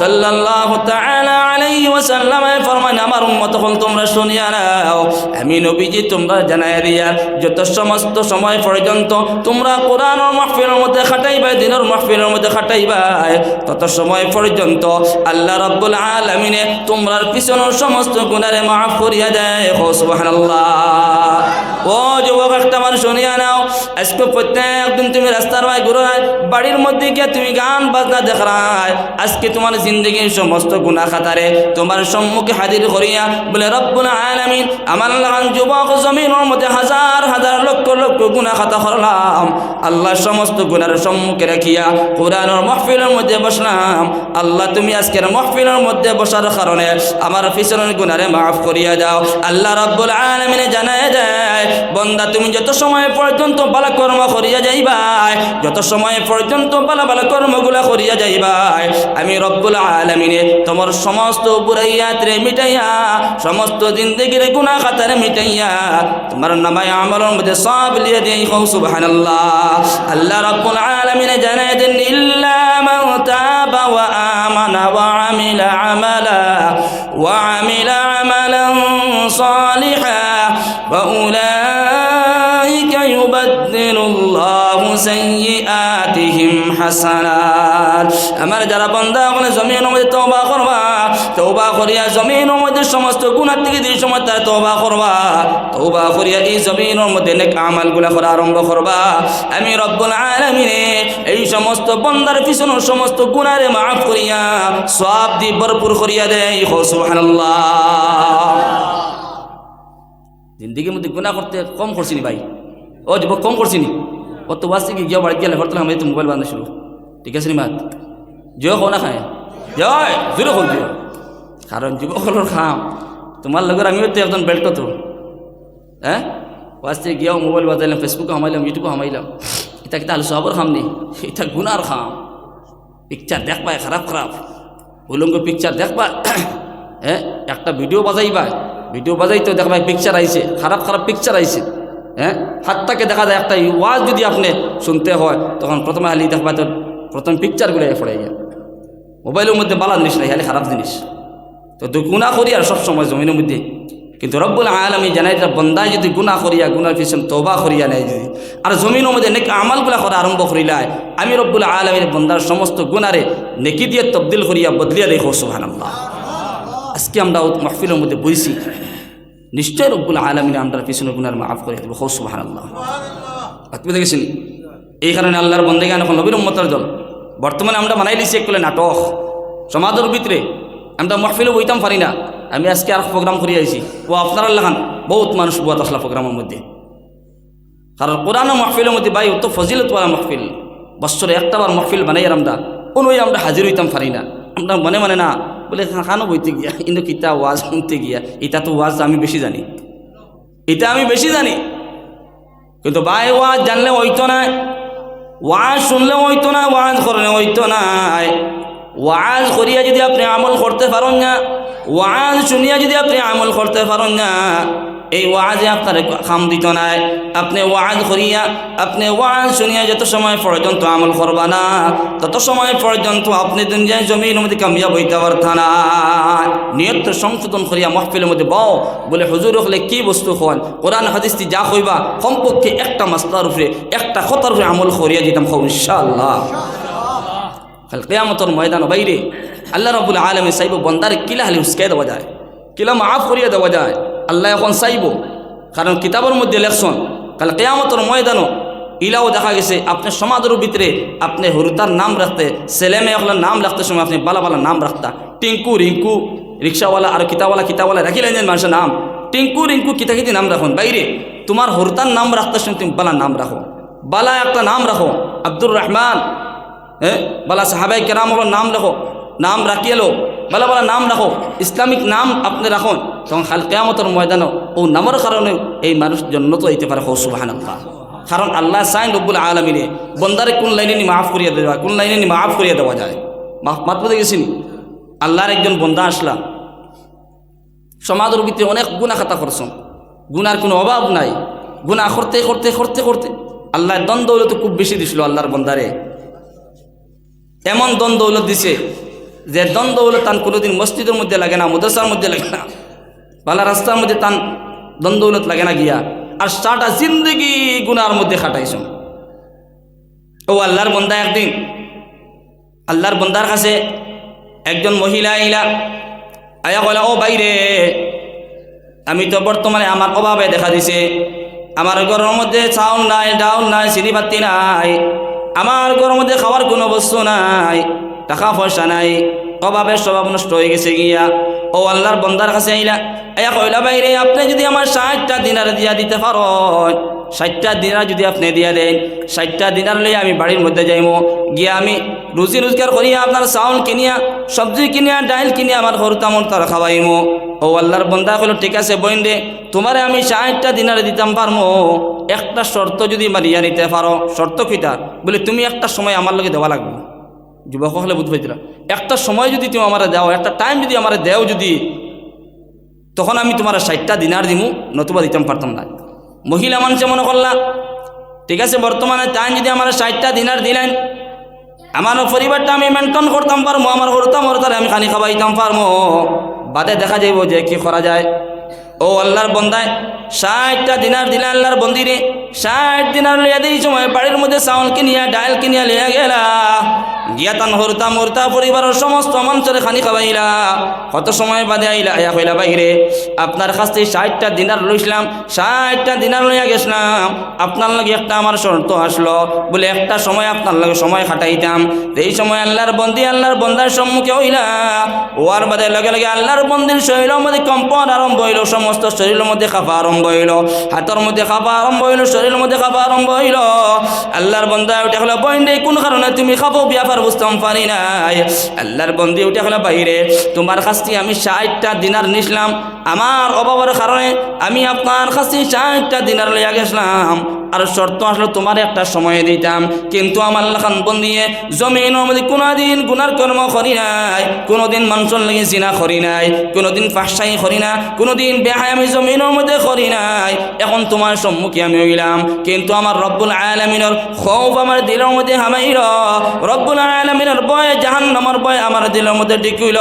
সাল্লাল্লাহু তাআলা আলাইহি ওয়াসাল্লাম ফরমান আমার উম্মত হল তোমরা শুনিয়া নাও। আমি নবীজি, তোমরা জানায় দিয়া, যত সমস্ত সময় পর্যন্ত তোমরা কোরআন ও মাহফিলের মধ্যে খাটাইবা দিনের মাহফিলের মধ্যে খাটাইবা তত সময় পর্যন্ত আল্লাহ রাব্বুল আলামিনে তোমরার পিছনের সমস্ত গুনারে মাফ করিয়া দেয়। সুবহানাল্লাহ। ও যুবক একটা মানুষ শুনিয়া নাও, আজকে প্রত্যেক দিন তুমি রাস্তার ভাই ঘুরায় বাড়ির মধ্যে গিয়ে তুমি গান বাজনা দেখায় আজকে তোমার জিন্দগির সমস্ত গুণা খাতারে তোমার সম্মুখে হাজির করিয়া বলে, রব্বুল আলামিন, আমার লাগান যুবক জমিনের মধ্যে হাজার হাজার লক্ষ লক্ষ গুণা খাতা করলাম। আল্লাহ সমস্ত গুণার সম্মুখে রাখিয়া কোরআনের মহফিলের মধ্যে বসলাম। আল্লাহ তুমি আজকের মহফিলের মধ্যে বসার কারণে আমার পিছনের গুণারে মাফ করিয়া দাও। আল্লাহ রব্বুল আলমিনে জানায় যায় বন্দা তুমি যত সময় পর্যন্ত বালা কর্ম করিয়া যাইবাই যত সময় পর্যন্ত বালা বালা কর্মগুলা করিয়া যাইবাই আমি রব্বুল আলমিনে তোমার সমস্ত বুড়াইয়াতরে মিটাইয়া সমস্ত জিন্দগির গুণা খাতারে মিটাইয়া তোমার নামায় আমলের মধ্যে সব লিয়ে দিই হৌ সুবহানাল্লাহ আল্লাহ রব্বুল আলমিনে জানায় দেন ইল্লা মান তাবা ওয়া আমানা ওয়া আমিলা আমালা ওয়া আমিলা আমালান صالحا فأولئك يبدل الله سيئاتهم حسنات আমার যারা বান্দা ওখানে জমিনের মধ্যে তওবা করবা তওবা করিয়া জমিনের মধ্যে সমস্ত গুনাহ থেকে দুই সময় তার তওবা করবা তওবা করিয়া এই জমিনের মধ্যে নেক আমালগুলা করা আরম্ভ করবা আমি রব্বুল আলামিনে এই সমস্ত বন্দার পিছনের সমস্ত গুনারে মাফ করিয়া সব দি ভরপুর করিয়া দেয় সুবহানাল্লাহ জিন্দগির মধ্যে গুণা করতে কম করছি নি ভাই। ও যুবক, কম করছি নি। ও তো বাসে কি গিয়ে বাড়ি গেলে হরতাল আমি তো মোবাইল বান্ধা শুরু। ঠিক আছে নি মাত? জয় খাও না খায়। জয়! জোরে খাও জয় কারণ যুবকগুলোর খাম। তোমার লগের আমিও তো একজন বেল্ট তো। হ্যাঁ? ওয়াস্তে গিয়াও মোবাইল বাজাইলাম ফেসবুকে হামাইলাম ইউটিউবে হামাইলাম। এটা কিতা আলো সবর খাম নি? এটা গুনার খাম। পিকচার দেখ পায় খারাপ খারাপ। উলঙ্গ পিকচার দেখ পায় হ্যাঁ? একটা ভিডিও বাজাইবা। ভিডিও বাজাইতেও দেখবা পিকচার আইছে, খারাপ খারাপ পিকচার আইছে হ্যাঁ? হাতটাকে দেখা যায় একটা ওয়াজ যদি আপনি শুনতে হয়, তখন প্রথমে হালি দেখবা তো প্রথম পিকচারগুলো পড়ে গিয়ে মোবাইলের মধ্যে বালা জিনিস নাই, খালি খারাপ জিনিস। তো গুণা করি আর সব সময় জমিনের মধ্যে। কিন্তু রব্বুল আলমী জানাই বন্দায় যদি গুণা করিয়া গুনার পিছন তোবা করিয়া নেয় যদি, আর জমিনের মধ্যে নেকি আমালগুলা করা আরম্ভ করিলায়, আমি রব্বুল আলমীর বন্দার সমস্ত গুণারে নেকি দিয়ে তবদিল করিয়া বদলিয়া দেখো সুহান আল্লাহ আজকে আমরা মাহফিলের মধ্যে বইছি নিশ্চয় রব্বুল আলমিন আমরা পিছনে গুনার মাফ করে দেবো হৌ সুবাহ আপনি দেখেছেন? এই কারণে আল্লাহর বন্দে গান এখন নবীর উম্মতার দল। বর্তমানে আমরা বানাই দিছি একলে নাটক। সমাজের ভিতরে আমরা মাহফিলে বইতাম পারি না। আমি আজকে আর প্রোগ্রাম করি আইছি। ও আপনারা লাগান বহুত মানুষ বুয়াত আসলা প্রোগ্রামের মধ্যে। কারণ কোরআন মাহফিলের মধ্যে ভাই অত ফজিলত ওয়ালা মাহফিল। বছরে একটাবার মাহফিল বানাই আমরা কোনো আমরা হাজির হইতাম পারি না। আমরা মনে মনে না বলে খানো বইতে গিয়া। কিন্তু কিতা ওয়াজ শুনতে গিয়া, এটা তো ওয়াজ আমি বেশি জানি। এটা আমি বেশি জানি। কিন্তু বাই ওয়াজ জানলে হইতো না। ওয়াজ শুনলে হইতো না, ওয়াজ করলে হইতো না। ওয়াজ করিয়া যদি আপনি আমল করতে পারেন না, ওয়াজ শুনিয়া যদি আপনি আমল করতে পারেন না এই ওয়াজে আপনার খাম দিত নাই। আপনি ওয়াজ করিয়া, আপনি ওয়াজ শুনিয়া যত সময় পর্যন্ত আমল করবা না, তত সময় পর্যন্ত আপনি দুনিয়ায় জমির মধ্যে কামিয়াব হইতে পারতা না। নিয়ত সংশোধন করিয়া মহফিলের মধ্যে বও, বলে, হুজুর, হলে কি বস্তু হন? কোরআন হাদিসটি যা কইবা, কমপক্ষে একটা মাস্তার উপরে, একটা খতার উপরে আমল করিয়া দিতাম হো ইনশাআল্লাহ। কাল কেয়ামতর ময়দান বাইরে। আল্লাহ রবুল আলমে চাইব বন্দারে কিলা হালি উস্কাই দেওয়া যায়, কিলা মাফ করিয়া দেওয়া যায়। আল্লাহ এখন চাইব। কারণ কিতাবের মধ্যে লেখছন কাল কেয়ামতর ময়দানও ইলাও দেখা গেছে, আপনি সমাজের ভিতরে আপনি হরুতার নাম রাখতে ছেলে মেয়ে নাম রাখতে সময় আপনি বালা বালা নাম রাখতা টিঙ্কু রিঙ্কু রিক্সাওয়ালা আর কিতাওয়ালা কিতাওয়ালা রাখিলেন যে মানুষের নাম। টিঙ্কু রিঙ্কু কিতা কিতি নাম রাখুন বাইরে তোমার হরুতার নাম রাখতে সময় তুমি বালা নাম রাখো বালা একটা নাম রাখো আব্দুর রহমান হ্যাঁ বলা সাহাবাই কেরাম নাম রাখো নাম রাখিয়েলো বলা বলা নাম রাখো, ইসলামিক নাম আপনি রাখুন, তখন খাল কেয়ামতের ময়দানও ও নামের কারণেও এই মানুষ জন্নত হইতে পারে হো সুবাহান কারণ আল্লাহ সাইন রব্বুল আলমিনে বন্দারে কোন লাইনে নি মাফ করিয়া দেওয়া, কোন লাইনে নি মাফ করিয়া দেওয়া যায়। মাফ মাত বলতে গেছিনি? আল্লাহর একজন বন্দা আসলাম সমাজের ভিতরে অনেক গুণা খাতা করছেন। গুনার কোনো অভাব নাই। গুণা করতে করতে করতে করতে আল্লাহর দ্বন্দ্ব তো খুব বেশি দিছিল আল্লাহর বন্দারে। এমন দ্বন্দ্ব দিছে যে দ্বন্দ্ব হলো তান কোনোদিন মসজিদের মধ্যে লাগে না, মদরসার মধ্যে লাগে না। বালা রাস্তার মধ্যে তান দ্বন্দ্বলত লাগে না গিয়া। আর সাটা জিন্দগি গুনার মধ্যে খাটাইছ ও আল্লাহর বন্দা একদিন, আল্লাহর বন্দার কাছে একজন মহিলা আইলা, আয়া বলে ও বাইরে আমি তো বর্তমানে আমার অভাবে দেখা দিছে। আমার ঘরের মধ্যে চাউল নাই, ডাউল নাই চিনি পাতি নাই। আমার ঘরের মধ্যে খাওয়ার কোনো বস্তু নাই। টাকা পয়সা নাই, অভাবের স্বভাব নষ্ট হয়ে গেছে গিয়া। ও আল্লাহর বন্দার কাছে আইলা এয়া কইলা বাইরে, আপনি যদি আমার ষাটটা দিনার দিয়া দিতে পারো, ষাটটা দিনার যদি আপনি দিয়া দেন, ষাটটা দিনার লইয়া আমি বাড়ির মধ্যে যাইমো। গিয়া আমি রুজি রোজগার করিয়া আপনার চাউল কিনিয়া, সবজি কিনিয়া, ডাইল কিনিয়া আমার হরতামর তার খাওয়াইমো। ও আল্লাহর বন্দা কইল, ঠিক আছে বইন দে তোমারে আমি ষাটটা দিনারে দিতাম পারমো। একটা শর্ত যদি মারিয়া নিতে পারো, শর্ত কিতা বলে তুমি একটা সময় আমার লগে দেওয়া লাগবে। যুবক হলে বুঝ পাইছিলা একটা সময় যদি তুমি আমার দাও, একটা টাইম যদি আমার দেও যদি, তখন আমি তোমার ষাটটা দিনার দিমু, নতুবা দিতাম পারতাম না। মহিলা মানুষে মনে করলা, ঠিক আছে, বর্তমানে টাইম যদি আমার ষাটটা দিনার দিলেন, আমার পরিবারটা আমি মেনটেন করতাম পারব আমার করতাম আমি খানি খাবাইতাম পারব বাদে দেখা যাইব যে কি করা যায়। ও আল্লাহর বন্দায়, ষাটটা দিনার দিলে আল্লাহর বন্দিরে, ষাট দিনার লইয়া দিই সময় বাড়ির মধ্যে চাউল কিনিয়া, ডাইল কিনিয়া লইয়া গেলা। গিয়া তান হরতা মরতা পরিবারের সমস্ত মানুষের খানি খাবাইলা কত সময় বাদে আইলা, আয়া কইলা, বাইরে, আপনার কাছ থেকে ষাটটা দিনার লইছিলাম, ষাটটা দিনার লইয়া গেছিলাম। আপনার লাগে একটা আমার শর্ত আসলো, বলে একটা সময় আপনার লাগে সময় খাটাইতাম। এই সময় আল্লাহর বন্দি, আল্লাহর বন্দার সম্মুখে হইলা, ওয়ার বাদে লগে লগে আল্লাহর বন্দির শরীরের মধ্যে কম্পন আরম্ভ হইল সমস্ত শরীরের মধ্যে খাফা আরম্ভ হইল। হাতের মধ্যে খাফা আরম্ভ হইল, শরীরের মধ্যে খাফা আরম্ভ হইল। আল্লাহর বন্দা উঠে হলো বইন্ডে কোন কারণে তুমি খাব ব্যাপার বুঝতাম পারি নাই? আল্লাহর বন্দি উঠে হলো বাইরে, তোমার থেকে আমি ষাটটা দিনার নিছিলাম। আমার অভাবের কারণে আমি আপনার থেকে ষাটটা দিনার লইয়া গেছিলাম। আর শর্ত আসলে তোমার একটা সময় দিতাম। কিন্তু আমার লাখান বন্দিয়ে জমিনের মধ্যে কোনোদিন গুনার কর্ম করি নাই। কোনোদিন মানুষের লাগে জিনা করি নাই। কোনোদিন ফাঁসাই করি না। কোনোদিন আমি জমিনের মধ্যে করি নাই। এখন তোমার সম্মুখে আমি হইলাম। কিন্তু আমার রব্বুল আলমিনের খৌফ আমার দিলের মধ্যে হামাইল। রব্বুল আলমিনের বয় জাহান্নামর বয় আমার দিলের মধ্যে ডিকুইল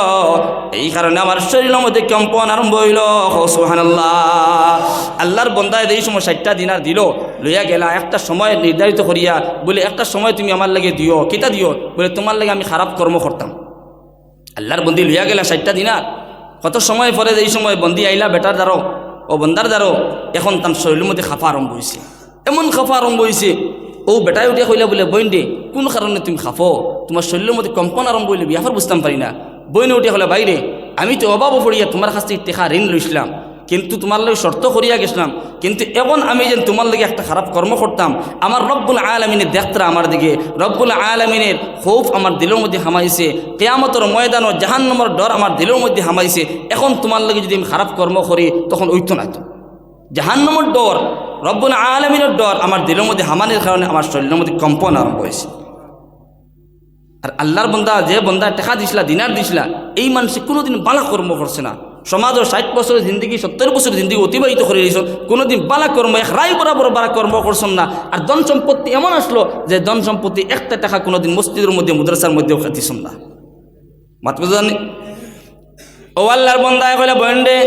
এই কারণে আমার শরীরের মধ্যে কম্পন আরম্ভ হইল। সুহানাল্লাহ আল্লাহর বন্দায় এই সময় ষাটটা দিনার দিল, লইয়া গেলা, একটা সময় নির্ধারিত করিয়া বলে, একটা সময় তুমি আমার লাগে দিও, কিতা দিও? বলে, তোমার লাগে আমি খারাপ কর্ম করতাম। আল্লাহর বন্দি লইয়া গেলা ষাটটা দিনার। কত সময় পরে এই সময় বন্দি আইলা বেটার দ্বারো ও বন্দার দ্বারো এখন তার শরীরের মধ্যে খাফা আরম্ভ হয়েছে এমন খাফা আরম্ভ হয়েছে ও বেটাই উঠিয়া কইলা বলে, বইন দে, কোন কারণে তুমি খাফো? তোমার শরীরের মধ্যে কম্পন আরম্ভ হইলে বিয়াফার বুঝতাম পারি না। বইনে উঠিয়া হলে বাইরে আমি তো অভাব পড়িয়া তোমার কাছ থেকে টেকা ঋণ লইছিলাম কিন্তু তোমার লাগে শর্ত করিয়া গেছিলাম। কিন্তু এখন আমি যেন তোমার লাগে একটা খারাপ কর্ম করতাম, আমার রব্বুল আলমিনের দেখতরা আমার দিকে, রব্বুল আলমিনের খৌফ আমার দিলের মধ্যে হামাইছে, কেয়ামতর ময়দান ও জাহান্নমর ডর আমার দিলের মধ্যে হামাইছে, এখন তোমার লাগে যদি আমি খারাপ কর্ম করি, তখন ওইতো না তো। জাহান্নমর ডর, রব্বুল আলমিনের ডর আমার দিলের মধ্যে হামানের কারণে আমার শরীরের মধ্যে কম্পন আরম্ভ হয়েছে। আর আল্লাহর বন্দা, যে বন্দা টেকা দিছিলা, দিনার দিছিলা, এই মানুষে কোনোদিন বালা কর্ম করছে না। সমাজের ষাট বছরের জিন্দগি সত্তর বছরের জিন্দগি অতিবাহিত করে দিয়েছ কোনোদিন বালা কর্ম এক রায় বরাবর বালা কর্ম করছেন না। আর ধন সম্পত্তি এমন আসলো যে ধন সম্পত্তি একটা টাকা কোনোদিন মসজিদের মধ্যে মুদ্রাসার মধ্যেও খাতিছেন না। মাত বুঝানি ও আল্লাহর বন্দায় কইলে বন্ডে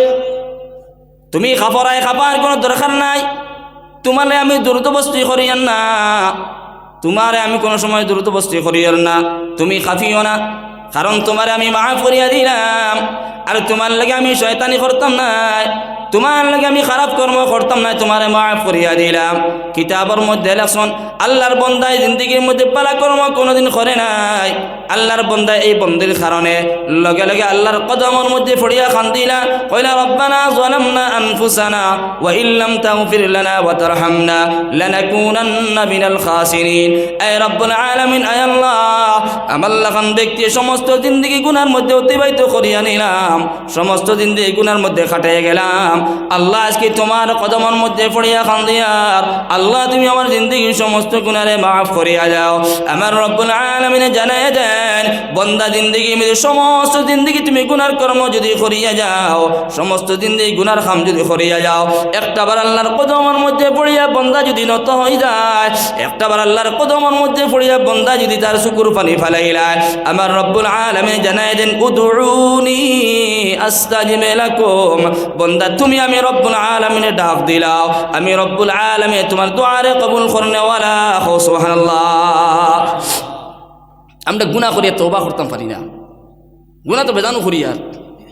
তুমি খাফরায় খাবার কোনো দরকার নাই। তোমারে আমি দ্রুত বস্তি করিয়ান না তোমারে আমি কোনো সময় দ্রুত বস্তি করিয়ার না তুমি খাফিও না। কারণ তোমারে আমি মাফ করিয়া দিলাম, আর তোমার লাগে আমি শয়তানি করতাম নাই তোমার লাগে আমি খারাপ কর্ম করতাম না, তোমারে মাফ করিয়া দিলাম। কিতাবের মধ্যে লেখন আল্লাহর বন্দায় জিন্দগির মধ্যে পালা কর্ম কোনোদিন করে নাই। আল্লাহর বন্দায় এই বন্দির কারণে লগে লগে আল্লাহর কদমের মধ্যে ফড়িয়া খান্দিলা, কইলা, রব্বানা যালামনা আনফুসানা, ওয়া ইল্লাম তাগফির লানা ওয়া তারহামনা লানাকুনান্না মিনাল খাসিরিন। আয় রব্বুল আলামিন, আয় আল্লাহ, আমার লাখান ব্যক্তি সমস্ত জিন্দগি গুনার মধ্যে অতিবাহিত করিয়া নিলাম। সমস্ত জিন্দগি গুনার মধ্যে খাটিয়ে গেলাম। আল্লাহ আজকে তোমার কদমের মধ্যে পড়িয়া খান্দিয়ার। আল্লাহ, তুমি আমার জিন্দগির সমস্ত গুণারে মাফ করিয়া যাও আমার রব্বুল আলমিনে জানাই দেন, বন্দা জিন্দগি মেরে সমস্ত জিন্দগি তুমি গুনার কর্ম যদি করিয়া যাও, সমস্ত জিন্দগি গুনার খাম যদি করিয়া যাও। একটা বার আল্লাহর কদমের মধ্যে পড়িয়া বন্দা যদি নত হয়ে যায়, একটা বার আল্লাহর কদমের মধ্যে পড়িয়া বন্দা যদি তার শুকুর পানি ফালাইলায়। আমার রব্বুল আলমে জানাই দেন উদুনি আস্তাজিব লাকুম। বন্দা, তুমি আমি রব্বুল আলমিনে ডাক দিলাও। আমি রব্বুল আলমে তোমার দোয়ারে কবুল করনেওয়ালা হো সুবহানাল্লাহ। আমরা গুণা করিয়া তৌবা করতাম পারি না। গুণা তো বেদানো করি আর।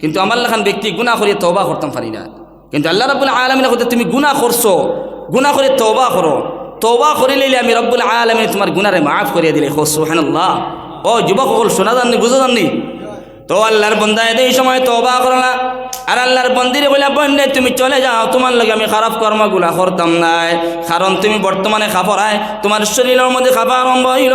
কিন্তু আমার লেখান ব্যক্তি গুণা করিয়া তৌবা করতাম পারি না। কিন্তু আল্লাহ রব্বুল আলমিনে হতে তুমি গুণা করছ। গুণা করে তৌবা করো। তৌবা করিলে আমি রব্বুল আলমিনে তোমার গুণারে মাফ করিয়া দিলে হো সুবহানাল্লাহ। ও যুবক সকল শোনা জাননি বুঝো জাননি তো আল্লাহর বন্দায় এই সময় তৌবা করলা আর আল্লাহর বন্দিরে বলে বন্ধে তুমি চলে যাও। তোমার লগে আমি খারাপ কর্মগুলা করতাম নাই। কারণ তুমি বর্তমানে খাফরায়। তোমার শরীরের মধ্যে খাবার আরম্ভ হইল।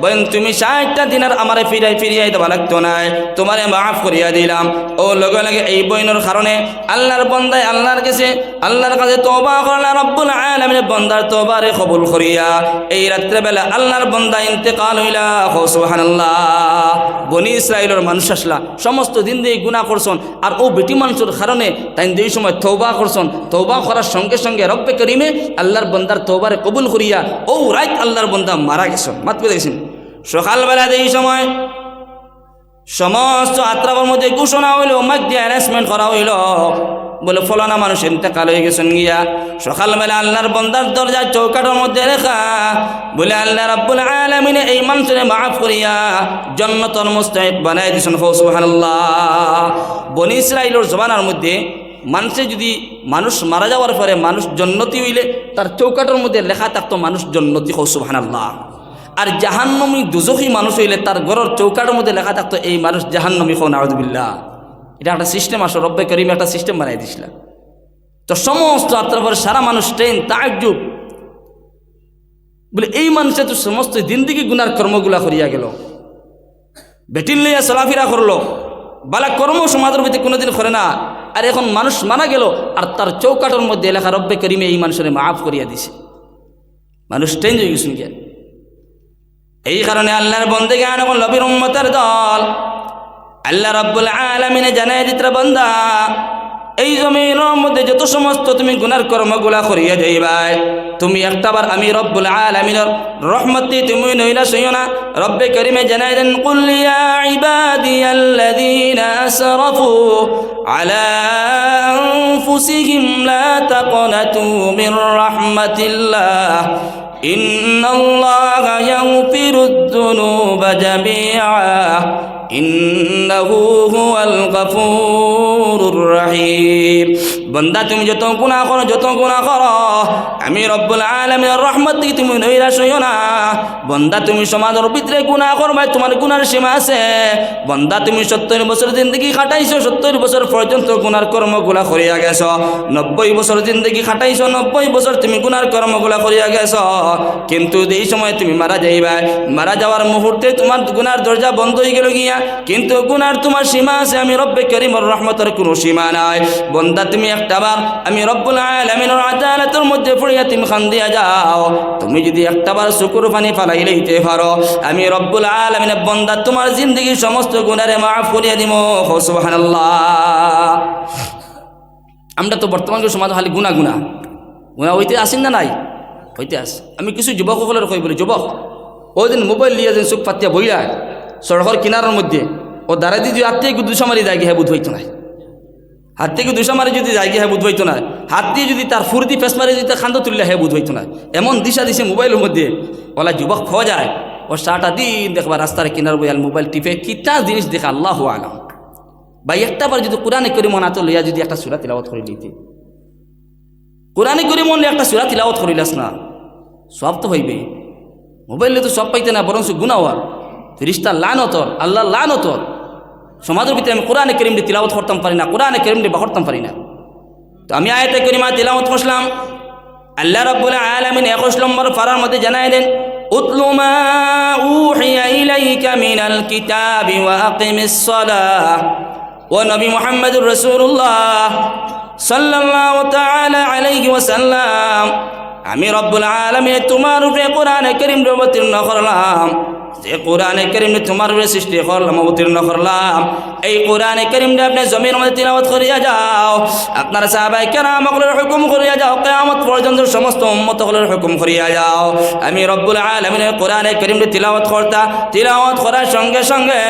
বোন তুমি ষাটটা দিনের আমারে ফিরাই ফিরিয়াই দেওয়া লাগতো নাই। তোমারে মাফ করিয়া দিলাম। ও লগে লগে এই বইনের কারণে আল্লাহর বন্দায়, আল্লাহর কাছে আল্লাহর কাছে তৌবা করলা রব্বুল আলামিন বন্দার তৌবারে কবুল করিয়া। এই রাত্রেবেলা আল্লাহর বন্দা ইন্তেকাল হইলা। হো সুবহানাল্লাহ। বনি ইসরায়েলের মানুষ আসলা সমস্ত দিন দিয়ে গুণা করছন আর ও বেটি মানুষের কারণে তাই দুই সময় তৌবা করছন তৌবা করার সঙ্গে সঙ্গে রব্বে করিমে আল্লাহর বন্দার তৌবারে কবুল করিয়া ও রাইত আল্লাহর বন্দা মারা গেছেন মাত দেখছেন সকালবেলা এই সময় সমস্ত আত্রাবার মধ্যে ঘোষণা হইল দিয়ে অ্যারেঞ্জমেন্ট করা হইল। বলে, ফলানা মানুষ ইন্তেকাল হয়ে গেছেন গিয়া। সকালবেলা আল্লাহর বন্দার দরজার চৌকাটের মধ্যে রেখা, বলে, আল্লাহ রাব্বুল আলামিনে এই মানুষের মাফ করিয়া জন্নতর মুস্তাহিক বানাই দিয়েছেন হো সুবহানাল্লাহ। বনি ইসরাইলের জমানার মধ্যে মানুষে যদি মানুষ মারা যাওয়ার পরে মানুষ জন্নতি হইলে, তার চৌকাটের মধ্যে লেখা থাকতো, মানুষ জন্নতি হো সুবহানাল্লাহ। আর জাহান্নমী দুজখী মানুষ হইলে, তার ঘরের চৌকাটের মধ্যে লেখা থাকতো, এই মানুষ জাহান্নমী হো নাউজবিল্লাহ। এটা একটা সিস্টেম আসো রব্বে করিম একটা সিস্টেম বানাই দিছিল তো সমস্ত আত্মার সারা মানুষ ট্রেন তাজ্জুব বলে, এই মানুষে তো সমস্ত দিনদিগি গুনার কর্মগুলা করিয়া গেল। বেটিল লইয়া চলাফেরা করল। বালা কর্ম সমাজের ভিতরে কোনোদিন করে না। আর এখন মানুষ মারা গেল, আর তার চৌকাটের মধ্যে লেখা রব্বে করিমে এই মানুষের মাফ করিয়া দিছে। মানুষ চেঞ্জ হয়ে গেছেন এই কারণে আল্লাহর বন্দে জ্ঞান এবং লবির দল আল্লাহ রব্বুল আলমিনে জানাই দিত্র বন্ধা এই জমিনের মধ্যে যত সমস্ত তুমি গুনার কর্মগুলা করিয়া যাইবাই তুমি একটাবার আমি রব্বুল আলমিনের রহমতি তুমি নইলা শুইও না। রব্বে করিমে জানাই দেন কুল্লিয়া ইবাদিয়াল্লাযীনা আসরাফু আলা আনফুসিহিম লা তাকনাতু মির রাহমাতিল্লাহ, ইন্নাল্লাহা ইয়াগফিরুদ যুনুবা জামিআ। রাহিম। বন্দা, তুমি যত গুণা করো, যত গুণা করো, আমি রব্বুল আলমের রহমত থেকে তুমি নৈরাশ হইও না। বন্দা, তুমি সমাজের ভিতরে গুণা করবে তোমার গুণার সীমা আছে। বন্দা, তুমি সত্তর বছর জিন্দগি খাটাইছো, সত্তর বছর পর্যন্ত গুণার কর্মগুলা করিয়া গেছ। নব্বই বছর জিন্দগি খাটাইছো, নব্বই বছর তুমি গুণার কর্মগুলা করিয়া গেছ। কিন্তু এই সময় তুমি মারা যাইবা, মারা যাওয়ার মুহূর্তে তোমার গুণার দরজা বন্ধ হয়ে গেল গিয়া কিন্তু গুনার তোমার সীমা আছে, আমি রব্বে করিমর রহমতের কোনো সীমা নাই। বন্দা, তুমি একটাবার আমি রব্বুল আলমিনের আদালতের মধ্যে পড়িয়া তুমি খান দিয়া যাও। তুমি যদি একটাবার শুকুর পানি ফালাই লইতে পারো, আমি রব্বুল আলমিনের বন্দা, তোমার জিন্দগির সমস্ত গুণারে মাফ করিয়া দিব সুবহানাল্লাহ। আমরা তো বর্তমান সমাজ খালি গুণা গুণা গুণা হইতে আসেন না নাই? হইতে আস। আমি কিছু যুবকসকলের কই বলি, যুবক, ওই দিন মোবাইল লিয়ে যেন চোখ পাতিয়া বইয়া সড়কের কিনারের মধ্যে, ও দিয়ে যদি হাত থেকে দুশো মারি যায় হ্যাঁ বুধ হইতো না। হাত থেকে দুশো মারি যদি যায় হ্যাঁ বুধ হইতো না, হাত দিয়ে যদি তার ফুর্তি পেস মারি যদি খান্দ তুললে হ্যাঁ বুধ হইতো না, এমন দিশা দিছে মোবাইলের মধ্যে, ওলা যুবক খাওয়া যায়, ও সারাটা দিন দেখবা রাস্তার কিনার বইয়াল মোবাইল টিপে কিতা জিনিস দেখা আল্লাহ আলাম। বা একটা বার যদি কোরআনে করি মনে তো লইয়া যদি একটা সুরা তিলাবত করে দিতে। কোরআনে করি মনে একটা সুরা তিলাবত করিলাস না, সব তো হইবে মোবাইলে তো সব পাইতে না বরং গুণা হওয়ার ফিরিস্তার লান হতর আল্লাহ লান হতর সমাজের ভিতরে আমি কোরআনে করিমটি তিলাবত করতাম পারি না, কোরআনে করিমটি বাহরতাম পারি না। তো আমি আয়তে করিমা তিলাবত করলাম আল্লাহ রব্বুল আলমিন একুশ নম্বর ফারার মধ্যে জানাই দেন আলাইহি ওয়াসাল্লাম। আমি রব্বুল আলামিন তোমার উপরে কোরআনে কারীম অবতীর্ণ করলাম। যে কোরআনে করিম তোমার উপরে সৃষ্টি করলাম, অবতীর্ণ করলাম। এই কোরআনে করিম আপনি জমির মধ্যে তিলাওয়াত করিয়া যাও। আপনার সাহাবাই কেরাম সকলের হুকুম করিয়া যাও। কেয়ামত পর্যন্ত সমস্ত উম্মত সকলের হুকুম করিয়া যাও। আমি রব্বুল আলমিনের কোরআনে করিম তিলাওয়াত করতা। তিলাওয়াত করার সঙ্গে সঙ্গে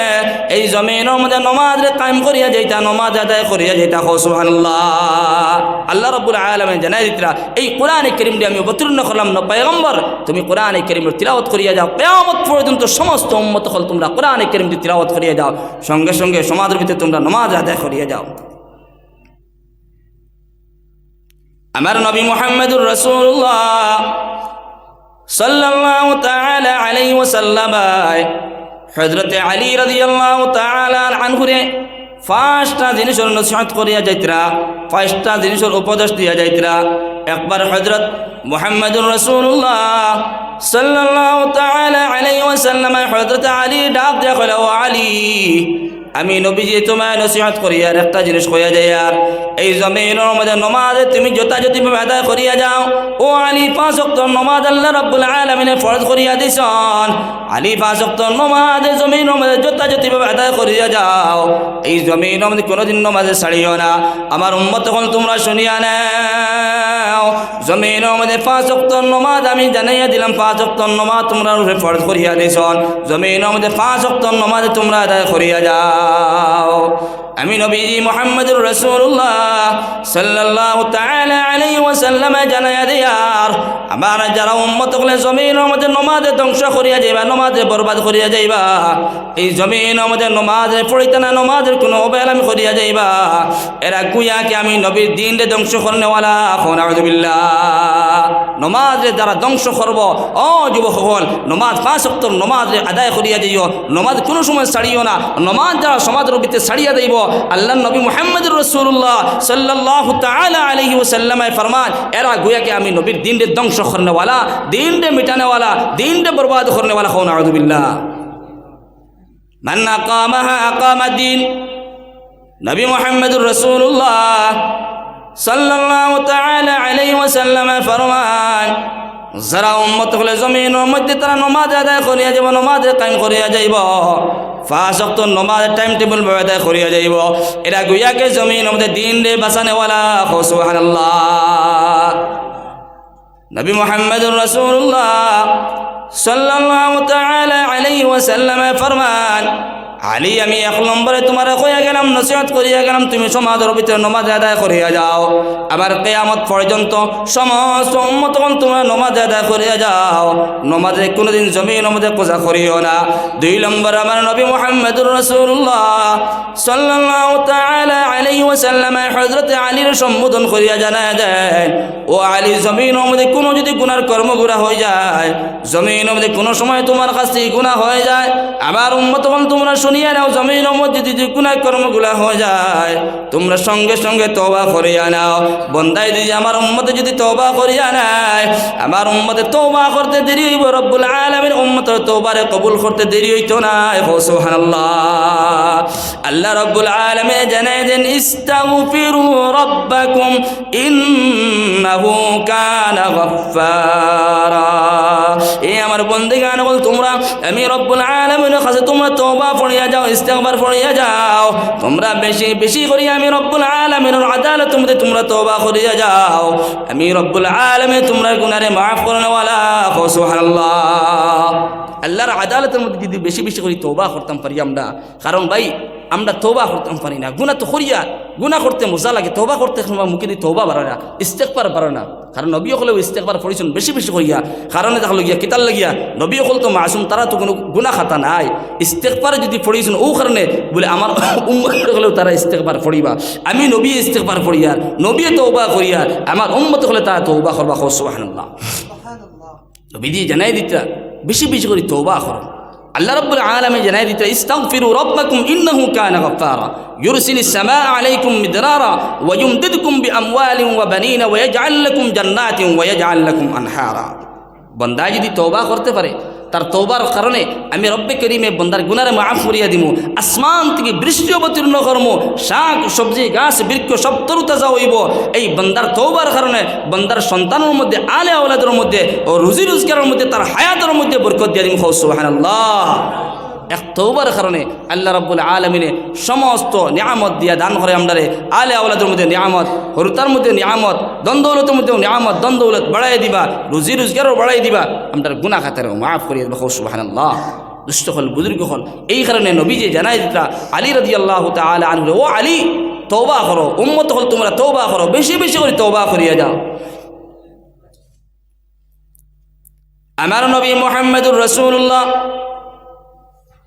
এই জমিনের মধ্যে নমাজ কায়েম করিয়া যাইতা, নমাজ আদায় করিয়া যাইতা। হো সুবহানাল্লাহ। আল্লাহ রব্বুল আলমিন জানাই দিতরা, এই কোরআনে করিমটি আমি অবতীর্ণ করলাম না। পয়গম্বর, তুমি কোরআনে করিমের তিলাওয়াত করিয়া যাও। কেয়ামত পর্যন্ত সমস্ত উম্মত হল তোমরা কোরআনে করিমটি তিলাওয়াত করিয়া যাও। সঙ্গে সঙ্গে সমাজের ভিতরে তোমরা নমাজ আদায় করিয়া যাও। আমার নবী মোহাম্মদুর রসুল্লাহ সাল্লাল্লাহু তাআলা আলাইহি ওয়াসাল্লাম, হযরতে আলী রাদিয়াল্লাহু তাআলা আনহুরে পাঁচটা জিনিসের নসিহত করিয়া যাইতরা পাঁচটা জিনিসের উপদেশ দিয়া যাইতরা। একবার হজরত মোহাম্মদুর রসুল্লাহ সাল্লাহ তালা আলাই ওয়াসাল্লাম হজরত আলী ডাক দেখল আলী আমি নবীজি তোমায় নসিহত করি, আর একটা জিনিস কইয়া যাই, আর এই জমিনের মধ্যে নমাজে তুমি যথাযথভাবে আদায় করিয়া যাও। ও আলী পাঁচ অক্ত নমাজ আল্লাহ রব্বুল আলমিনে ফরজ করিয়া দিছন। আলী পাঁচ অক্ত নমাজে জমিনের মধ্যে যথাযথভাবে আদায় করিয়া যাও। এই জমিনের মধ্যে কোনোদিন নমাজে ছাড়িও না। আমার উম্মত তখন তোমরা শুনিয়া নাও। জমিনের মধ্যে পাঁচ অক্ত নমাজ আমি জানাইয়া দিলাম, পাঁচ অক্ত নমাজ তোমরা ফরজ করিয়া দিছন। জমিনের মধ্যে পাঁচ অক্ত নমাজ তোমরা আদায় করিয়া যাও। now আমি নবীজি মোহাম্মদুর রসুল্লাহ সাল্লাহ তাআলা আলাইহি ওয়াসাল্লাম জানাইয়া দিয়ার আমার যারা উম্মত হলে জমিনের মধ্যে নমাজে ধ্বংস করিয়া যাইবা, নমাজে বরবাদ করিয়া যাইবা, এই জমিনের মধ্যে নমাজে পড়িতে না নমাজের কোনো অবহেলামি করিয়া যাইবা, এরা গুয়াকে আমি নবীর দিনরে ধ্বংস করনেওয়ালা ফোনাউজুবিল্লাহ নমাজে যারা ধ্বংস করব, ও যুবক সকল, নমাজ পাঁচ অক্টর নমাজে আদায় করিয়া যাইও, নমাজ কোনো সময় ছাড়িও না, নমাজ যারা সমাজের ভিতরে ছাড়িয়া দেব আল্লাহ নবী মোহাম্মদুর রসুল্লাহ সাল্লাহ তালা আলহি ওসাল্লামায় ফরমান, এরা গুয়াকে আমি নবীর দিন রে ধ্বংস করনেওয়ালা দিন রে মিটানেওয়ালা দিন রে বরবাদ করনেওয়ালা হন আহদুবিল্লা মান্না কামাহা আকামা দিন নবী মোহাম্মদুর রসুল্লাহ সাল্লাহ তালা আলহি ওসাল্লামায় ফরমান যারা উম্মত হলে জমিনের মধ্যে তারা নমাজ আদায় করিয়া যাব নমাজ কায়েম করিয়া যাইব। অক্ত নমাজ টাইম টেবিল ভাবে আদায় করিয়া যাইব। এরা গুয়াকে জমিনের মধ্যে দিন রে বাঁচানেওয়ালা সুবহানাল্লাহ। নবী মোহাম্মদুর রসুল্লাহ সাল্লাল্লাহু তাআলা আলাইহি ওয়াসাল্লাম ফরমান আলী, আমি এক নম্বরে তোমার কইয়া গেলাম, নসিহত করিয়া গেলাম, তুমি সমাজের ভিতরে নমাজ আদায় করিয়া যাও। আবার কেয়ামত পর্যন্ত সমস্ত উম্মত তোমরা নমাজ আদায় করিয়া যাও। নমাজে কোনোদিন জমিন মধ্যে কোজা করিও না। দুই নম্বর, আমার নবী মোহাম্মদুর রসুল্লাহ সাল্লাল্লাহু তাআলা আলাইহি ওয়াসাল্লাম হযরত আলীর সম্বোধন করিয়া জানায় দেন ও আলী জমিনের মধ্যে কোনো যদি গুনার কর্মগুড়া হয়ে যায় জমিনের মধ্যে কোনো সময় তোমার কাছ থেকে গুণা হয়ে যায়। আবার তখন তোমরা জমিনের মধ্যে যদি গুনার কর্মগুলা হয়ে যায়, তোমরা সঙ্গে সঙ্গে তবা করিয়া নাও। বন্দাই দিদি আমার উম্মতে যদি তবা করিয়া নাই আমার উম্মতে তবা করতে দেরি হইব, রব্বুল আলমীর উম্মতের তবারে কবুল করতে দেরি হইতো না। হো, সুবহানাল্লাহ। আল্লাহ রব্বুল আলমে জানাই দেন, ইস্তাগফিরু রব্বাকুম ইন্নাহু কানা গফফারা। আমার বন্দিগান বল তোমরা, আমি রব্বুল আলামিনের কাছে তোমরা তওবা পড়িয়া যাও, ইস্তেগফার পড়িয়া যাও। তোমরা বেশি বেশি করি আমি রব্বুল আলামিনের আদালত মধ্যে তোমরা তওবা করিয়া যাও। আমি রব্বুল আলামিন তোমরা গুনারে মাফ করনেওয়ালা সুবহানাল্লাহ। আল্লাহর আদালতের মধ্যে যদি বেশি বেশি করি তওবা করতাম পারি আমরা। কারণ ভাই আমরা তৌবা করতাম পারি না। গুণা তো করিয়া গুণা করতে মজা লাগে তৌবা করতে সময় মুখে দিয়ে তৌবা বাড়ে না ইস্তেকবার বাড়ে না। কারণ নবী হলেও ইস্তেকবার পড়িছেন বেশি বেশি করিয়া। কারণে দেখা লগিয়া কিতার লাগিয়া নবী হল তো মাসুম তারা তো কোনো গুণা খাতা নাই। ইস্তেকবার যদি পড়িয়েছেন ও কারণে বলে আমার উম্মত হলেও তারা ইস্তেকবার পড়িবা। আমি নবী ইস্তেকবার পড়িয়ার নবী তৌবা করিয়ার আমার উম্মত হলে তারা তৌবা করবা সুবহানাল্লাহ। নবী দিয়ে জানাই দিতা বেশি বেশি করে তৌবা করো। আল্লাহ রব্বুল আলমে জানাই দিতে ইস্তাগফিরু রাব্বাকুম ইন্নাহু কানা গাফফারা ইউরসিলিস সামাআ আলাইকুম মিদরারা ওয়া ইউমদিদকুম বিআমওয়ালিন ওয়া বানিনা ওয়া ইয়াজআল লাকুম জান্নাতিন ওয়া ইয়াজআল লাকুম আনহারা বান্দা যদি তওবা করতে পারে তার তৌবার কারণে আমি রব্বে করিমে বন্দার গুনারে মাফ করিয়া দিমু। আসমান থেকে বৃষ্টি অবতীর্ণ কর্ম। শাক, সবজি, গাছ, বৃক্ষ সব তরুতাজা হইব। এই বন্দার তৌবার কারণে বন্দার সন্তানের মধ্যে আলে আওলাদের মধ্যে ও রুজি রোজগারের মধ্যে, তার হায়াতের মধ্যে বরকত দিয়া দিমু। আল্লাহ এক তৌবার কারণে আল্লাহ রব্বুল আলমিনে সমস্ত নিয়ামত দিয়া দান করে আমরারে। আলে আওলাদের মধ্যে নিয়ামত, হরুতার মধ্যে নিয়ামত দ্বন্দ্বলতের মধ্যে নিয়ামত দ্বন্দ্বলত বাড়াই দিবা, রুজি রোজগারও বাড়াই দিবা। আমরা গুণা খাতারও মাফ করিয়ে দেবো আল্লাহ দুষ্ট হল, বুজুর্গ হল। এই কারণে নবী যে জানাই দিতা আলী রাজি আল্লাহ তালা আনহুল ও আলী তৌবা করো। উম্মত হল, তোমরা তৌবা করো। বেশি বেশি করে তৌবা করিয়া যাও। আমার নবী মোহাম্মদুর রসুল্লাহ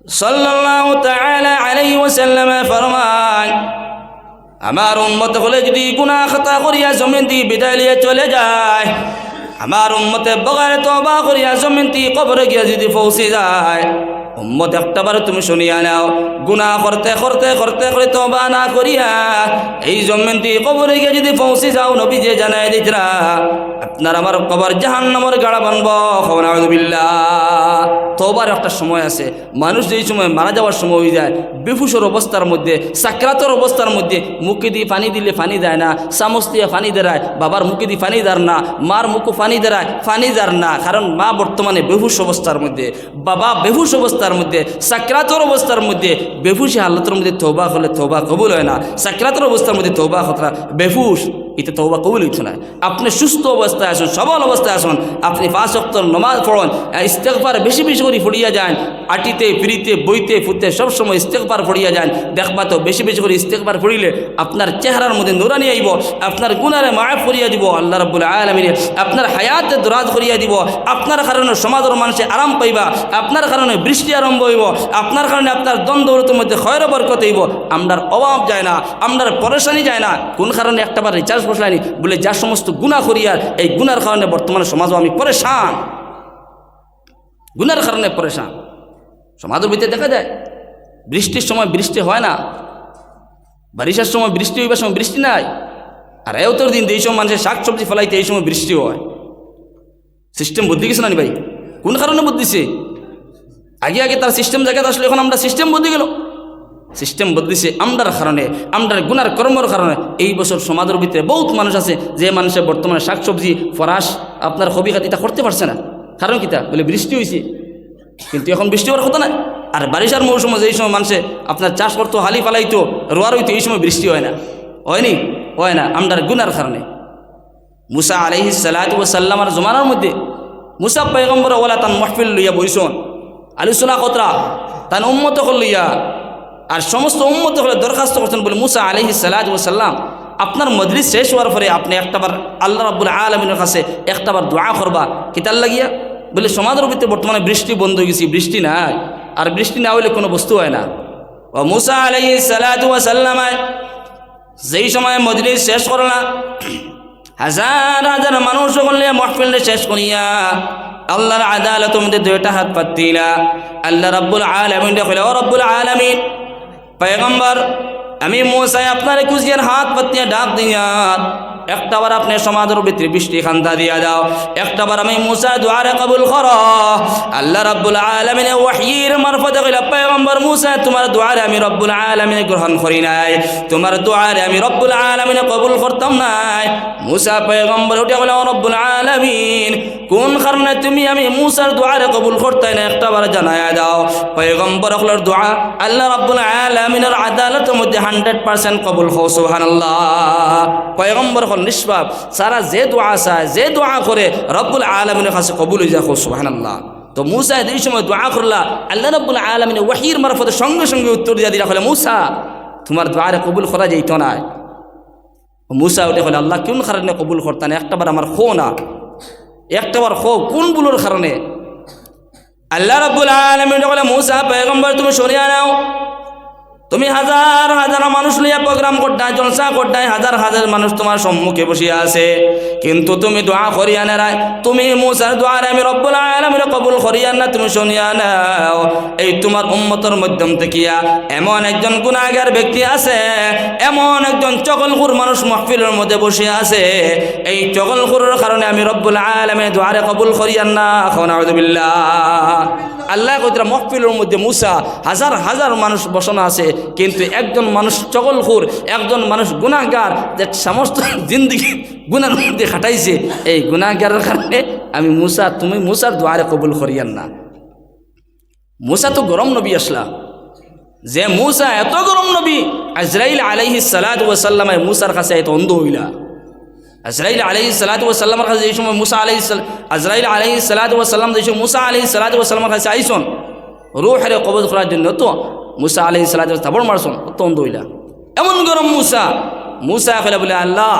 সাল্লাল্লাহু তাআলা আলাইহি ওয়াসাল্লাম ফরমান আমার উম্মত হলে যদি গুনাহ খাতা করিয়া জমিন দিয়ে বিদায় লিয়ে চলে যায়, আমার উম্মতে বগারে তওবা করিয়া জমিন দিয়ে কবরে গিয়া যদি পৌঁছে যায় উম্মত একটাবার তুমি শুনিয়া নাও। গুনাহ করতে করতে করতে করে তওবা না করিয়া এই জমিন দিয়ে কবরে গিয়ে যদি পৌঁছে যাও নবী যে জানাই দিতরা আপনার আমার কবর জাহান্নামের গাড়া বানব। খবরাউদ্দিল্লা তোবার একটা সময় আছে, মানুষ যেই সময় মারা যাওয়ার সময় হয়ে যায় বেফুসর অবস্থার মধ্যে, সাকরাতর অবস্থার মধ্যে মুখে দিয়ে পানি দিলে পানি দেয় না, চামচ দিয়ে পানি দেয়, বাবার মুখে দিয়ে পানি দেয় না, মার মুখে পানি দেয় পানি দেয় না। কারণ মা বর্তমানে বেহুশ অবস্থার মধ্যে, বাবা বেহুশ অবস্থার মধ্যে, সাকরাতর অবস্থার মধ্যে বেফুসে আল্লাহর মধ্যে তোবা হলে তোবা কবুল হয় না। সাকরাতর অবস্থার মধ্যে তোবা হতরা বেহুশ। এতে তৌবা কবুল হইতো না আপনি সুস্থ অবস্থায় আসুন সবল অবস্থায় আসুন আপনি পাঁচ অক্ত নমাজ পড়ুন ইস্তেকবার বেশি বেশি করে ফড়িয়া যান, আটিতে, ফিরিতে, বইতে ফুটতে সবসময় ইস্তেকবার ফড়িয়া যান দেখবা তো বেশি বেশি করে ইস্তেকবার ফড়িলে আপনার চেহারার মধ্যে নুরানি আইব, আপনার গুনারে মাফ করিয়া দিব, আল্লাহ রব্বুল আলমিনে আপনার হায়াতে দরাজ করিয়া দিব, আপনার কারণে সমাজের মানুষে আরাম পাইবা, আপনার কারণে বৃষ্টি আরম্ভ হইব, আপনার কারণে আপনার দ্বন্দ্বরতের মধ্যে ক্ষয়ের বরকত হইব, আমরার অভাব যায় না, আমরার পরেশানি যায় না, কোন কারণে একটাবার রিচার্জ বসলানি বলে যা সমস্ত গুণা করিয়ার এই গুনার কারণে বর্তমানে সমাজও আমি পরেশান। গুনার কারণে পরেশান। সমাজের ভিতরে দেখা যায়, বৃষ্টির সময় বৃষ্টি হয় না বারিশার সময় বৃষ্টি হইবার সময় বৃষ্টি নাই, আর এতর দিন এই সময় মানুষের শাক সবজি ফেলাইতে এই সময় বৃষ্টি হয়। সিস্টেম বুদ্ধি গেছে না ভাই? কোন কারণে বুদ্ধিছে আগে আগে তার সিস্টেম জায়গাতে আসলে এখন আমরা সিস্টেম বদলে গেল। সিস্টেম বদলিছে আমরার কারণে আমরার গুনার কর্মর কারণে। এই বছর সমাজের ভিতরে বহুত মানুষ আছে, যে মানুষের বর্তমানে শাকসবজি, ফরাস, আপনার হবি খাতিটা করতে পারছে না। কারণ কিতা বলে বৃষ্টি হয়েছে কিন্তু এখন বৃষ্টি হওয়ার কথা না। আর বারিশার মৌসুমে যেই সময় মানুষে আপনার চাষ করতো, হালি ফালাইতো, রোয়ার হইতো, এই সময় বৃষ্টি হয় না। হয়নি হয় না আমরার গুনার কারণে। মুসা আলহি সাল্লাতার জমানার মধ্যে মুসা পয়গম্বর ওলা তান মহফিল লইয়া বইসন। আলোচনা কতরা? তান উন্মত উম্মত লইয়া আর সমস্ত উম্মত হলে দরখাস্ত করছেন বলে মুসা আলহি সাল্লাম আপনার মজলিস শেষ হওয়ার পরে আপনি একটাবার আল্লাহ রাবুল আলমিনের কাছে একটাবার দোয়া করবা। কিতার লাগিয়া? বলে, সমাজের ভিতরে বর্তমানে বৃষ্টি বন্ধ হয়ে গেছি, বৃষ্টি নাই। আর বৃষ্টি না হইলে কোনো বস্তু হয় না। ও মুসা আলহি সাল্লামায় যেই সময় মজলিস শেষ করো না, হাজার হাজার মানুষ করলে মহফিলটা শেষ করিয়া আল্লাহর আদালত মধ্যে দুইটা হাত পাতিলা আল্লাহ রাব্বুল আলমিন দেখলে ও রব্বুল আলমিন পয়গম্বর আমি মোসাই আপনার কুজিয়ার হাত পাতিয়া ডাক দিয়া একটাবার আপনি সমাজের ভিতরে বৃষ্টি খান্তা দিয়া দাও। একটাবার আমি মুসা দুয়ারে কবুল কর। আল্লাহ রাব্বুল আলামিনে ওয়াহির মারফতে কইলা, পয়গম্বর মুসা, তোমার দুয়ারে আমি রব্বুল আলামিনে গ্রহণ করি নাই। তোমার দুয়ারে আমি রব্বুল আলামিনে কবুল করতাম নাই। মুসা পয়গম্বর উঠে ও রব্বুল আলামিন, কোন কারণে তুমি আমি মুসার দুয়ারে কবুল করতে না একটাবার জানায়া দাও। পয়গম্বর হলোর দোয়া, আল্লাহ রাব্বুল আলামিনের আদালতের মধ্যে হান্ড্রেড পার্সেন্ট কবুল হো সুবহানাল্লাহ। পয়গম্বর হল নিষ্পাপ, সারা যে দোয়া চায়, যে দোয়া করে রব্বুল আলমিনের কাছে কবুল হয়ে যাক সুবহানাল্লাহ। তো মুসা এই সময় দোয়া করলা, আল্লাহ রব্বুল আলমিনে ওয়াহির মারফতে সঙ্গে সঙ্গে উত্তর দিয়া দিলা হলে মুসা, তোমার দোয়ারে কবুল করা যাইত না। মুসা উঠে হলে আল্লাহ, কোন কারণে কবুল করতাম? একটাবার আমার খো না। একটাবার খো কোন বুলোর কারণে? আল্লাহ রব্বুল আলমিন মুসা, পয়গম্বর, তুমি সরিয়া নাও। তুমি হাজার হাজার মানুষ লইয়া প্রোগ্রাম করতাই, জলসা করতাই, হাজার হাজার মানুষ তোমার সম্মুখে বসিয়া আছে। কিন্তু তুমি দোয়া করিয়া নেরাই, তুমি মুসার দোয়ারে আমি রব্বুল কবুল করিয়া না, তুমি শুনিয়া নাও। এই তোমার উম্মতর মাধ্যম থেকিয়া এমন একজন গুণাগার ব্যক্তি আছে, এমন একজন চকলখুর মানুষ মহফিলের মধ্যে বসে আছে। এই চকলখুরের কারণে আমি রব্বুল আলামিন দোয়ারে কবুল করিয়া না খাউনাউযুবিল্লাহ আল্লাহ কইতরা মহফিলের মধ্যে মুসা হাজার হাজার মানুষ বসানো আছে, কিন্তু একজন মানুষ চগলখুর, একজন মানুষ গুণাগার যে সমস্ত জিন্দিগি গুনার মধ্যে খাটাইছে, এই গুণাগারের কারণে আমি মুসা, তুমি মুসার দ্বারে কবুল করিয়ান না। মুসা তো গরম নবী আসলা। যে মুসা এত গরম নবী, আজরাইল আলাইহি সালাদ ওয়াসাল্লামে মুসার কাছে এত অন্ধ হইলা। আজরাইল আলহি সালাত ওসাল্লামের কাছে এই সময় মুসা আলহি আজরাইল আলহি সালাত ওসাল্লাম যে সময় মুসা আলহি সালাত ওসাল্লামের কাছে আইসন, রুহের কবজ করার জন্য তো মুসা আলহি সালাত তাবড় মারছন তো অন্ধ হইলা। এমন গরম মুসা। মুসা ফেলে বলে, আল্লাহ,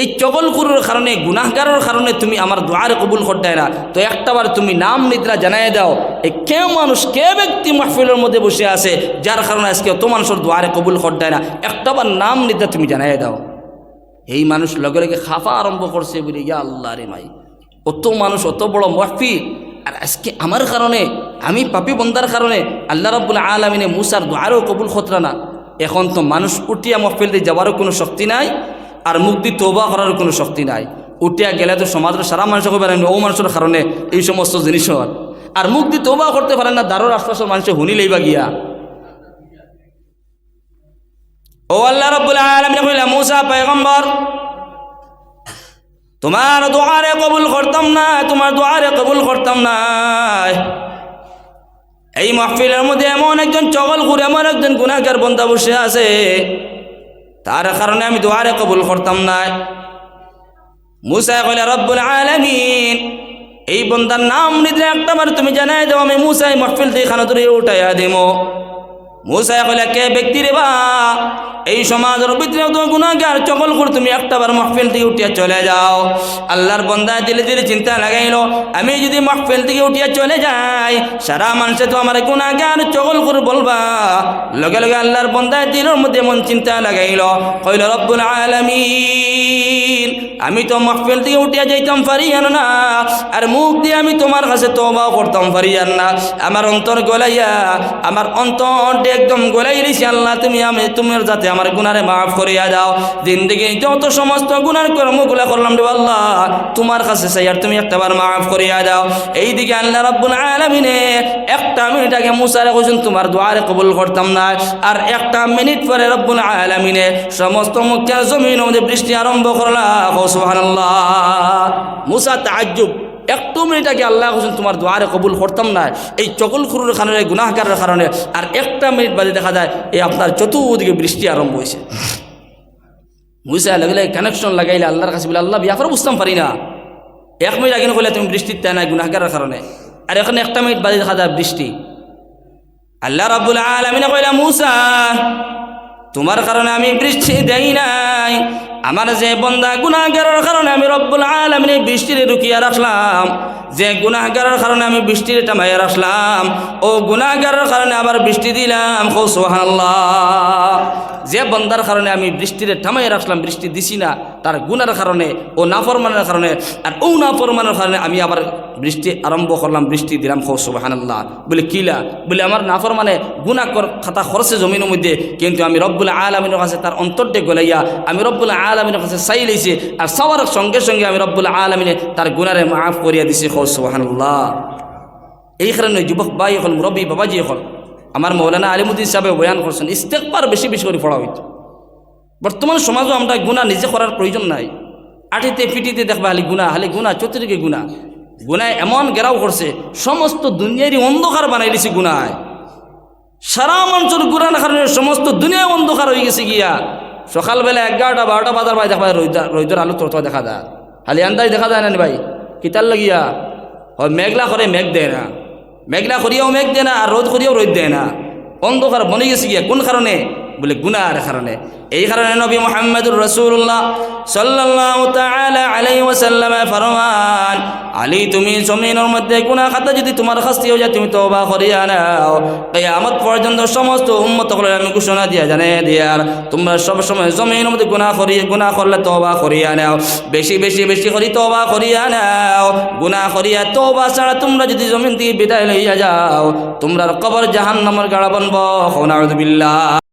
এই চগলকুরের কারণে, গুনাহগারের কারণে তুমি আমার দোয়ারে কবুল করতে না। তো একটাবার তুমি নাম নিদ্রা জানাই দাও, এই কে মানুষ, কে ব্যক্তি মাহফিলের মধ্যে বসে আছে, যার কারণে আজকে অত মানুষের দোয়ারে কবুল করতে না। একটাবার নাম নিদ্রা তুমি জানাই দাও। এই মানুষ লগে লগে খাফা আরম্ভ করছে বলে, ইয়া আল্লাহ রে মাই, অত মানুষ, অত বড় মহফি। আর আজকে আমার কারণে, আমি পাপি বন্দার কারণে আল্লাহ রব্বুল আলমিনে মুসার দ্বারও কবুল খতরা না। এখন তো মানুষ উঠিয়া মহফিল দিয়ে যাওয়ারও কোনো শক্তি নাই, আর মুক্তি তোবা করার কোনো শক্তি নাই। উঠিয়া গেলে তো সমাজের সারা মানুষ হবে না, ও মানুষের কারণে এই সমস্ত জিনিস আর মুক্তি তোবা করতে পারে না দারুর আশপাশের মানুষে হুনিলেই বা গিয়া। ও আল্লাহ রব্বুল আলমিন কইলা, মুসা পয়গম্বর, তোমার দোয়ারে কবুল করতাম না, তোমার দোয়ারে কবুল করতাম না। এই মাহফিলের মধ্যে এমন একজন চগল ঘুরে এমন একজন গুণাগার বন্ধা বসে আছে, তার কারণে আমি দোয়ারে কবুল করতাম না। মুসা কইলা, রব্বুল আলামিন, এই বন্দার নাম নিতে একটাবার তুমি জানাই দাও, আমি মুসাই মাহফিল থেকে খানা ধরে উঠাইয়া দেবো মুসা কইলা, কে ব্যক্তি রে বা? এই সমাজের ভিতরে তো গুণাগার চকল করে তুমি একটা একটাবার মহফিল থেকে উঠিয়া চলে যাও। আল্লাহর বন্দা দিলে দিলে চিন্তা লাগাইলো, আমি যদি মহফিল থেকে উঠিয়া চলে যাই, সারা মানুষে তো আমার গুণাগার চকল করে বলবা। লগে লগে আল্লাহর বন্দা দিলের মধ্যে মন চিন্তা লাগাইল, কইল, রব্বুল আলামিন। আমি তো মহফিল থেকে উঠিয়া যাইতাম পারিয়ান না। আর মুখ দিয়ে আমি তোমার কাছে তোবাও করতাম পারিয়ান না। আমার অন্তর গলাইয়া, আমার অন্তর একদম গোলাই দিছি, আল্লাহ, তুমি আমি তোমার যাতে আমার গুনারে মাফ করিয়া দাও। জিন্দগি যত সমস্ত গুনার কর্মগুলা করলাম রে আল্লাহ, তোমার কাছে চাই আর তুমি একটাবার মাফ করিয়া দাও। এইদিকে আল্লাহ রাব্বুল আলামিনে একটা মিনিট আগে মুসারে কইছেন, তোমার দোয়ারে কবুল করতাম না। আর একটা মিনিট পরে রব্বুল আলামিনে সমস্ত মুখা জমিন বৃষ্টি আরম্ভ করলা সুবহানাল্লাহ। মুসা তাজ্জুব একটু মিনিট আগে আল্লাহ হোসেন তোমার দোয়ারে কবুল করতাম না, এই চকল খুরুর কারণে গুনাহকারের কারণে, আর একটা মিনিট বাদে দেখা যায়, এই আপনার চতুর্দিকে বৃষ্টি আরম্ভ হয়েছে। মুসা লাগলে কানেকশন লাগাইলে আল্লাহর কাছে বলে, আল্লাহ বিয়া করে বুঝতাম পারি না। এক মিনিট আগে কইলে, তুমি বৃষ্টির তাই নাই গুনাহকারের কারণে। আর এখন একটা মিনিট বাদে দেখা যায় বৃষ্টি। আল্লাহ রাবুল আলমিনে কইলা, মুসা, তোমার কারণে আমি বৃষ্টি দেই নাই আমার যে বন্দা গুনাহগারের কারণে আমি রব্বুল আলমিনে বৃষ্টিরে রুকিয়া রাখলাম যে গুনাহগারের কারণে আমি বৃষ্টির টামাইয়া রাখলাম ও গুনাহগারের কারণে আবার বৃষ্টি দিলাম। হো সোহানাল্লাহ যে বন্দার কারণে আমি বৃষ্টিরে থামাই রাখলাম বৃষ্টি দিছি না, তার গুনার কারণে ও নাফরমানের কারণে আর ও নাফরমানের কারণে আমি আবার বৃষ্টি আরম্ভ করলাম, বৃষ্টি দিলাম। খো সুবাহান্লাহ বলে কিলা বলে, আমার নাফরমানে গুণা কর খাতা খরচে জমিনের মধ্যে, কিন্তু আমি রব্বুল আলমিনের কাছে তার অন্তরটে গলাইয়া, আমি রব্বুল আলমিনের কাছে চাই লইছি, আর সবার সঙ্গে সঙ্গে আমি রব্বুল আলমিনে তার গুনারে মাফ করিয়া দিছি। খো সুবাহান্লাহ এই কারণে যুবক ভাই এখন মুরব্বী বাবাজি এখন আমার মৌলানা আলিমুদ্দিন সাহেব বয়ান করছেন ইস্তেকবার বেশি বেশি করে পড়া হইতো। বর্তমান সমাজও আমরা গুণা নিজে করার প্রয়োজন নাই। আটিতে, পিটিতে দেখবা হালি গুণা হালি গুণা চতুর্দিকে গুণা গুণায় এমন গেরাও করছে, সমস্ত দুনিয়ারই অন্ধকার বানাই দিছে গুণায় সারা মানুষের গুণার কারণে সমস্ত দুনিয়ায় অন্ধকার হয়ে গেছে গিয়া। সকালবেলা এগারোটা, বারোটা বাজার ভাই দেখা রোহিত রোহিতর আলু তোর দেখা যায়। হালি আন্দাজ দেখা যায় নি ভাই? কিতার লাগিয়া। হয় মেঘলা করে মেঘ দেয় না মেঘলা করিয়াও মেঘ দেয় না আর রোদ করিয়াও রোদ দেয় না অন্ধকার বনে গেছে গিয়া কোন কারণে বলে গুনার কারণে। এই কারণে নবী মোহাম্মদুর রসুল্লাহ সাল্লাল্লাহু তাআলা আলাইহি ওয়াসাল্লামে ফরমান, আলী, তুমি জমিনের মধ্যে গুনাহ খাতা যদি তোমার শাস্তি হয়ে যায়, তুমি তওবা করিয়া নাও। কিয়ামত পর্যন্ত সমস্ত উন্মত করে আমি ঘোষণা দিয়া জানে দিয়ার তোমরা সব সময় জমিনের মধ্যে গুনাহ করি, গুনাহ করলে তওবা করিয়া নাও। বেশি বেশি বেশি করি তওবা করিয়া নাও। গুনাহ করিয়া তওবা ছাড়া তোমরা যদি জমিন থেকে বিদায় লইয়া যাও তোমরা কবর জাহান্নামের গাড়া বনব বিল্লাহ